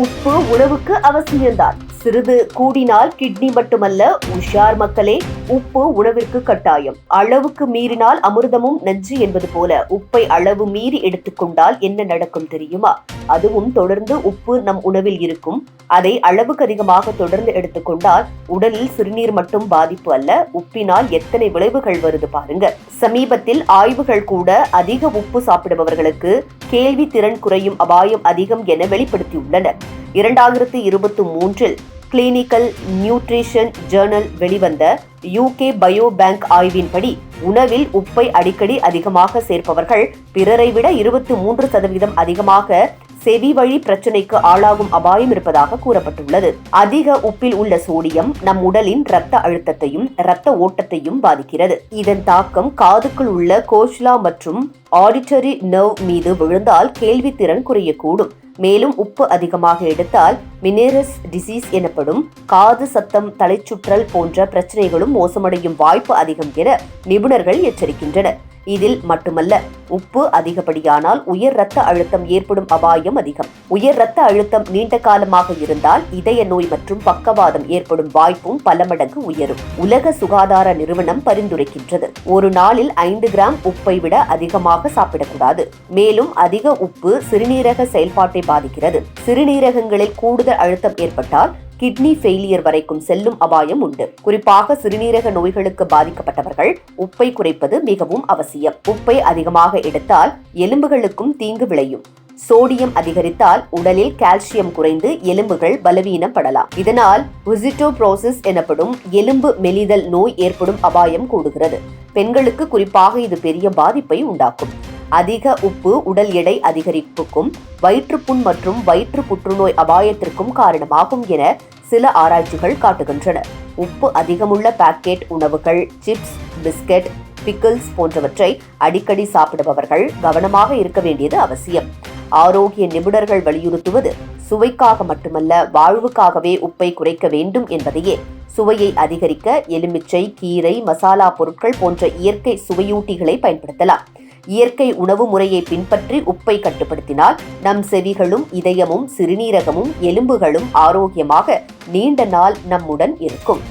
உப்பு உணவுக்கு அவசியம்தான். சிறிது கூடினால் கிட்னி மட்டுமல்ல உஷார் மக்களே உப்பு உணவிற்கு கட்டாயம். அளவுக்கு மீறினால் அமிர்தமும் நஞ்சு என்பது போல உப்பை அளவு மீறி எடுத்துக்கொண்டால் என்ன நடக்கும் தெரியுமா? அதுவும் தொடர்ந்து உப்பு நம் உணவில் இருக்கும். அதை அளவுக்கு அதிகமாக தொடர்ந்து எடுத்துக்கொண்டால் உடலில் சிறுநீர் மட்டும் பாதிப்பு அல்ல உப்பினால் எத்தனை விளைவுகள் வருது பாருங்க. சமீபத்தில் ஆய்வுகள் கூட அதிக உப்பு சாப்பிடுபவர்களுக்கு கேள்வி திறன் குறையும் அபாயம் அதிகம் என வெளிப்படுத்தியுள்ளனர். இரண்டாயிரத்து இருபத்தி மூன்றில் கிளினிக்கல் நியூட்ரிஷன் ஜேர்னல் வெளிவந்த யூகே பயோ பேங்க் ஆய்வின்படி உணவில் உப்பை அடிக்கடி அதிகமாக சேர்ப்பவர்கள் பிறரை விட இருபத்தி மூன்று சதவீதம் அதிகமாக செவி வழி பிரச்சனைக்கு ஆளாகும் அபாயம் இருப்பதாக கூறப்பட்டுள்ளது. அதிக உப்பில் உள்ள சோடியம் நம் உடலின் இரத்த அழுத்தத்தையும் இரத்த ஓட்டத்தையும் பாதிக்கிறது. இதன் தாக்கம் காதுக்குள் உள்ள கோஷ்லா மற்றும் ஆடிட்டரி நர்வ் மீது விழுந்தால் கேள்வித்திறன் குறையக்கூடும். மேலும் உப்பு அதிகமாக எடுத்தால் மினேரஸ் டிசீஸ் எனப்படும் காது சத்தம் தலைச்சுற்றல் போன்ற பிரச்சனைகளும் மோசமடையும் வாய்ப்பு அதிகம் என நிபுணர்கள் எச்சரிக்கின்றனர். இதில் மட்டுமல்ல உப்பு அதிகப்படியானால் உயர் ரத்த அழுத்தம் ஏற்படும் அபாயம் அதிகம். உயர் ரத்த அழுத்தம் நீண்ட காலமாக இருந்தால் இதய நோய் மற்றும் பக்கவாதம் ஏற்படும் வாய்ப்பும் பல மடங்கு உயரும். உலக சுகாதார நிறுவனம் பரிந்துரைக்கின்றது. ஒரு நாளில் ஐந்து கிராம் உப்பை விட அதிகமாக சாப்பிடக்கூடாது. மேலும் அதிக உப்பு சிறுநீரக செயல்பாட்டை பாதிக்கிறது. சிறுநீரகங்களில் கூடுதல் அழுத்தம் ஏற்பட்டால் கிட்னி ஃபெயிலியர் வரைக்கும் செல்லும் அபாயம் உண்டு. குறிப்பாக சிறுநீரக நோய்களுக்கு பாதிக்கப்பட்டவர்கள் உப்பை குறைப்பது மிகவும் அவசியம். உப்பை அதிகமாக எடுத்தால் எலும்புகளுக்கும் தீங்கு விளையும். சோடியம் அதிகரித்தால் உடலில் கால்சியம் குறைந்து எலும்புகள் பலவீனப்படலாம். இதனால் ப்ரோசஸ் எனப்படும் எலும்பு மெலிதல் நோய் ஏற்படும் அபாயம் கூடுகிறது. பெண்களுக்கு குறிப்பாக இது பெரிய பாதிப்பை உண்டாக்கும். அதிக உப்பு உடல் எடை அதிகரிப்புக்கும் வயிற்றுப்புண் மற்றும் வயிற்று புற்றுநோய் அபாயத்திற்கும் காரணமாகும் என சில ஆராய்ச்சிகள் காட்டுகின்றன. உப்பு அதிகமுள்ள பாக்கெட் உணவுகள் சிப்ஸ் பிஸ்கட் பிக்கிள்ஸ் போன்றவற்றை அடிக்கடி சாப்பிடுபவர்கள் கவனமாக இருக்க வேண்டியது அவசியம். ஆரோக்கிய நிபுணர்கள் வலியுறுத்துவது சுவைக்காக மட்டுமல்ல வாழ்வுக்காகவே உப்பை குறைக்க வேண்டும் என்பதையே. சுவையை அதிகரிக்க எலுமிச்சை கீரை மசாலா பொருட்கள் போன்ற இயற்கை சுவையூட்டிகளை பயன்படுத்தலாம். இயற்கை உணவு முறையை பின்பற்றி உப்பை கட்டுப்படுத்தினால் நம் செவிகளும் இதயமும் சிறுநீரகமும் எலும்புகளும் ஆரோக்கியமாக நீண்ட நாள் நம்முடன் இருக்கும்.